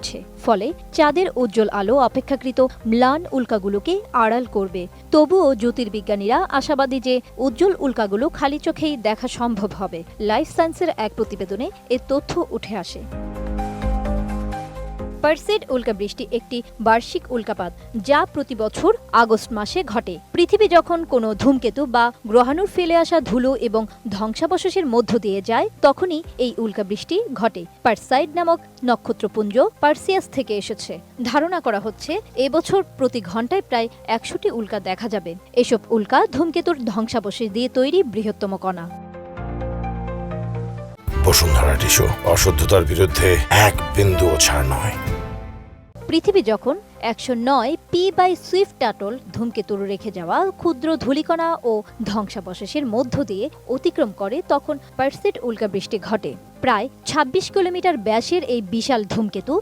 বাড়ছে ফলে চাঁদের উজ্জ্বল আলো অপেক্ষাকৃত ম্লান উল্কাগুলোকে আড়াল করবে। তবুও জ্যোতির্বিজ্ঞানীরা আশাবাদী যে উজ্জ্বল উল্কাগুলো খালি চোখেই দেখা সম্ভব হবে। লাইফ সায়েন্সের এক প্রতিবেদনে এ তথ্য উঠে আসে। পার্সেড উল্কাবৃষ্টি একটি বার্ষিক উল্কাপাত, যা প্রতি বছর আগস্ট মাসে ঘটে। পৃথিবী যখন কোনো ধূমকেতু বা গ্রহাণুর ফেলে আসা ধুলো এবং ধ্বংসাবশেষের মধ্য দিয়ে যায়, তখনই এই উল্কাবৃষ্টি ঘটে। পার্সাইড নামক নক্ষত্রপুঞ্জ পার্সিয়াস থেকে এসেছে। ধারণা করা হচ্ছে এবছর প্রতি ঘন্টায় প্রায় একশোটি উল্কা দেখা যাবে। এসব উল্কা ধূমকেতুর ধ্বংসাবশেষ দিয়ে তৈরি বৃহত্তম কণা। বসুন্ধরা টিস্যু, অশুদ্ধতার বিরুদ্ধে এক বিন্দুও ছাড় নয়। পৃথিবী যখন একশো নয় পি বাই সুইফট টাটল ধূমকেতুর রেখে যাওয়া ক্ষুদ্র ধূলিকণা ও ধ্বংসাবশেষের মধ্য দিয়ে অতিক্রম করে, তখন পার্সেট উল্কাবৃষ্টি ঘটে। প্রায় ২৬ কিলোমিটার ব্যাসের এই বিশাল ধূমকেতু